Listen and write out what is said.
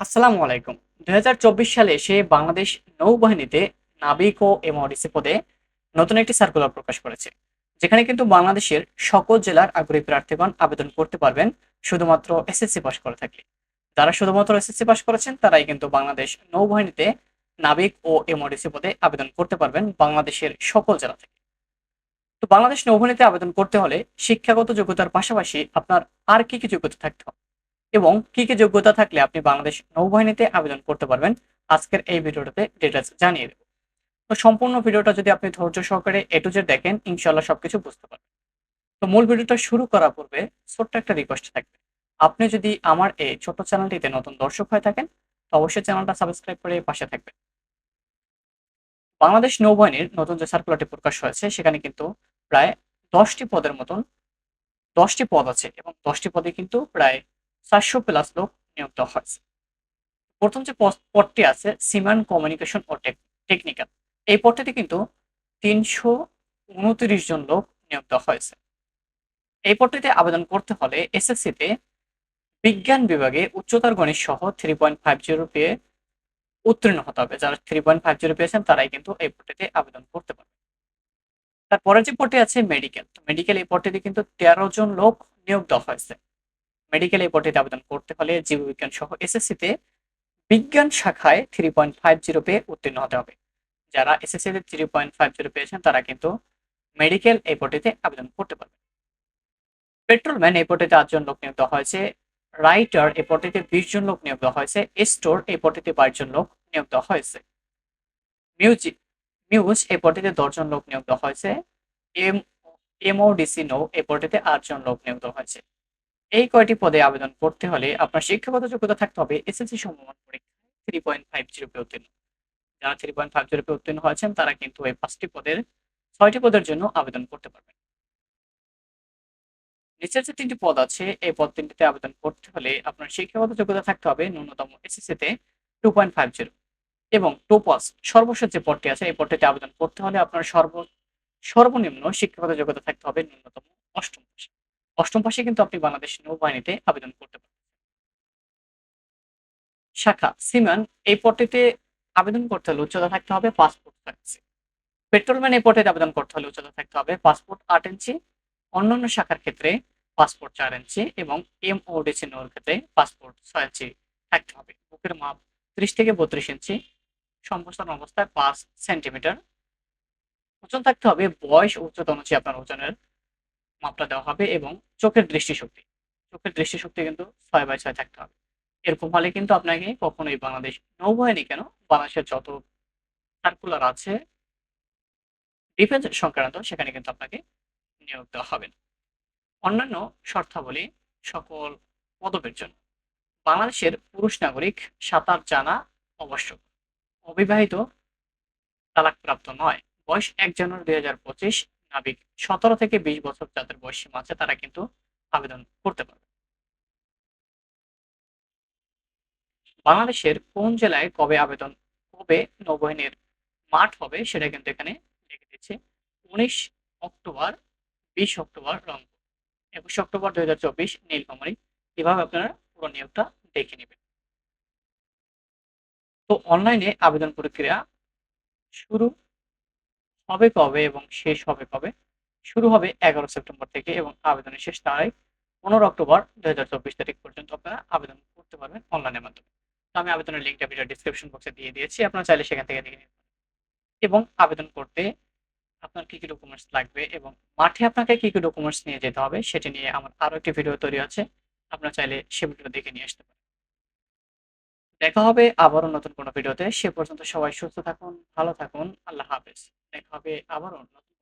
আসসালামু আলাইকুম। দুই হাজার চব্বিশ সালে এসে বাংলাদেশ নৌবাহিনীতে নাবিক ও এমওডিসি পদে নতুন একটি সার্কুলার প্রকাশ করেছে, যেখানে কিন্তু বাংলাদেশের সকল জেলার আগ্রহী প্রার্থীগণ আবেদন করতে পারবেন, শুধুমাত্র এসএসসি পাস করে থাকলে। যারা শুধুমাত্র এসএসসি পাস করেছেন, তারাই কিন্তু বাংলাদেশ নৌবাহিনীতে নাবিক ও এমওডিসি পদে আবেদন করতে পারবেন বাংলাদেশের সকল জেলা থেকে। তো বাংলাদেশ নৌবাহিনীতে আবেদন করতে হলে শিক্ষাগত যোগ্যতার পাশাপাশি আপনার আর কি কি যোগ্যতা থাকতে হবে? এবং কি কি যোগ্যতা থাকলে আপনি বাংলাদেশ নৌবাহিনীতে আবেদন করতে পারবেন, আজকের এই ভিডিওটাতে ডিটেলস জানিয়ে দেব। তো সম্পূর্ণ ভিডিওটা যদি আপনি ধৈর্য সহকারে এ টু জেড দেখেন ইনশাল্লাহ সবকিছু বুঝতে পারবেন। তো মূল ভিডিওটা শুরু করার পূর্বে ছোট্ট একটা রিকোয়েস্ট থাকবে। আপনি যদি আমার এই ছোট চ্যানেলটিতে নতুন দর্শক হয়ে থাকেন, তো অবশ্যই চ্যানেলটা সাবস্ক্রাইব করে পাশে থাকবেন। বাংলাদেশ নৌবাহিনীর নতুন যে সার্কুলারটি প্রকাশ হয়েছে, সেখানে কিন্তু প্রায় দশটি পদের মতন, দশটি পদ আছে এবং দশটি পদে কিন্তু প্রায় চারশো প্লাস লোক নিয়োগ দেওয়া হয়েছে। প্রথম যে পদ- পদটি আছে সিমান কমিউনিকেশন ও টেকনিক্যাল এই পদটিতে কিন্তু তিনশো উনত্রিশ জন লোক নিয়োগ দেওয়া হয়েছে। এই পদটিতে আবেদন করতে হলে এসএসসিতে বিজ্ঞান বিভাগে উচ্চতর গণিত সহ থ্রি পয়েন্ট ফাইভ জিরো পেয়ে উত্তীর্ণ হতে হবে। যারা থ্রি পয়েন্ট ফাইভ জিরো পেয়েছেন, তারাই কিন্তু এই পদটিতে আবেদন করতে পারবে তারপরে যে পদটি আছে মেডিকেল মেডিকেল এই পদটিতে কিন্তু তেরো জন লোক নিয়োগ দেওয়া হয়েছে। মেডিকেল এই পদটিতে আবেদন করতে হলে জীববিজ্ঞান সহ এসএসসিতে বিজ্ঞান শাখায় থ্রি পয়েন্ট ফাইভ জিরো পেয়ে উত্তীর্ণ হতে হবে। যারা এসএসসিতে থ্রি পয়েন্ট ফাইভ জিরো পেয়েছেন, তারা কিন্তু মেডিকেল এই পদটিতে আবেদন করতে পারবে পেট্রোলম্যান এই পদটিতে আটজন লোক নিয়োগ দেওয়া হয়েছে রাইটার এই পদটিতে বিশ জন লোক নিয়োগ দেওয়া হয়েছে স্টোর এই পদটিতে বাইশ জন লোক নিয়োগ দেওয়া হয়েছে। মিউজিক মিউজ এই পদটিতে দশজন লোক নিয়োগ দেওয়া হয়েছে এম এমওডিসি নো এই পদটিতে আটজন লোক নিয়োগ দেওয়া হয়েছে। এই কয়টি পদে আবেদন করতে হলে আপনার শিক্ষাগত যোগ্যতা থাকতে হবে এসএসসি সমমান পরীক্ষায় থ্রি পয়েন্ট ফাইভ জিরো পে উত্তীর্ণ। যারা থ্রি পয়েন্ট ফাইভ জিরোপে উত্তীর্ণ হয়েছেন, তারা কিন্তু এই পাঁচটি পদের, ছয়টি পদের জন্য আবেদন করতে পারবেন। নিচের যে তিনটি পদ আছে, এই পদ তিনটিতে আবেদন করতে হলে আপনার শিক্ষাগত যোগ্যতা থাকতে হবে ন্যূনতম এসএসসিতে টু পয়েন্ট ফাইভ জিরো এবং টোপাস সর্বশেষ যে পদটি আছে, এই পদটিতে আবেদন করতে হলে আপনার সর্ব, সর্বনিম্ন শিক্ষাগত যোগ্যতা থাকতে হবে ন্যূনতম অষ্টম অষ্টম পাশে কিন্তু আপনি বাংলাদেশ নৌবাহিনীতে আবেদন করতে পারেন শাখা, সিমান, এই পদটিতে আবেদন করতে হলে উচ্চতা থাকতে হবে পাসপোর্ট থাকছে পেট্রোলম্যান এই পদটিতে আবেদন করতে হলে উচ্চতা থাকতে হবে পাসপোর্ট আট ইঞ্চি, অন্যান্য শাখার ক্ষেত্রে পাসপোর্ট চার ইঞ্চি এবং এম ও ডিসি নোর ক্ষেত্রে পাসপোর্ট ছয় ইঞ্চি থাকতে হবে। বুকের মাপ ত্রিশ থেকে বত্রিশ ইঞ্চি, সম্প্রসারণ অবস্থায় পাঁচ সেন্টিমিটার। ওজন থাকতে হবে বয়স উচ্চতা অনুযায়ী আপনার ওজনের মাপটা দেওয়া হবে এবং চোখের দৃষ্টিশক্তি। চোখের দৃষ্টিশক্তি কিন্তু ছয় বাই ছয় থাকতে হবে। এরকম হলে কিন্তু আপনাকে কখনোই বাংলাদেশ নৌবাহিনী কেন, বাংলাদেশের যত সার্কুলার আছে ডিফেন্স সংক্রান্ত সেখানে কিন্তু আপনাকে নিয়োগ দেওয়া হবে। না। অন্যান্য শর্তাবলী সকল পদবের জন্য। বাংলাদেশের পুরুষ নাগরিক সাঁতার জানা আবশ্যক। অবিবাহিত তালাকপ্রাপ্ত নয়। বয়স এক জানুয়ারি দুই হাজার পঁচিশ নাবিক সতেরো থেকে বিশ বছর যাদের বয়স সীমা আছে, তারা কিন্তু আবেদন করতে পারবে। বাংলাদেশের কোন জেলায় কবে আবেদন কবে নৌবাহিনীর মাঠ হবে, সেটা কিন্তু এখানে লিখে দিচ্ছে উনিশ অক্টোবর, বিশ অক্টোবর রংপুর। একুশ অক্টোবর দুই হাজার চব্বিশ নীলফামারী। এভাবে আপনারা পুরো নিয়োগটা দেখে নেবেন। তো অনলাইনে আবেদন প্রক্রিয়া শুরু হবে কবে এবং শেষ হবে কবে? শুরু হবে এগারো সেপ্টেম্বর থেকে এবং আবেদনের শেষ তারিখ পনেরো অক্টোবর দু হাজার চব্বিশ তারিখ পর্যন্ত আপনারা আবেদন করতে পারবেন অনলাইনের মাধ্যমে। তো আমি আবেদনের লিঙ্কটা ভিডিও ডিসক্রিপশন বক্সে দিয়ে দিয়েছি, আপনারা চাইলে সেখান থেকে দেখে নিতে এবং আবেদন করতে আপনার কী কী ডকুমেন্টস লাগবে এবং মাঠে আপনাকে কী কী ডকুমেন্টস নিয়ে যেতে হবে সেটি নিয়ে আমার আরও একটি ভিডিও তৈরি আছে, আপনারা চাইলে সে ভিডিও দেখে নিয়ে আসতে পারেন। দেখা হবে আবারও নতুন কোনো ভিডিওতে। সে পর্যন্ত সবাই সুস্থ থাকুন, ভালো থাকুন, আল্লাহ হাফেজ। দেখা হবে আবারও নতুন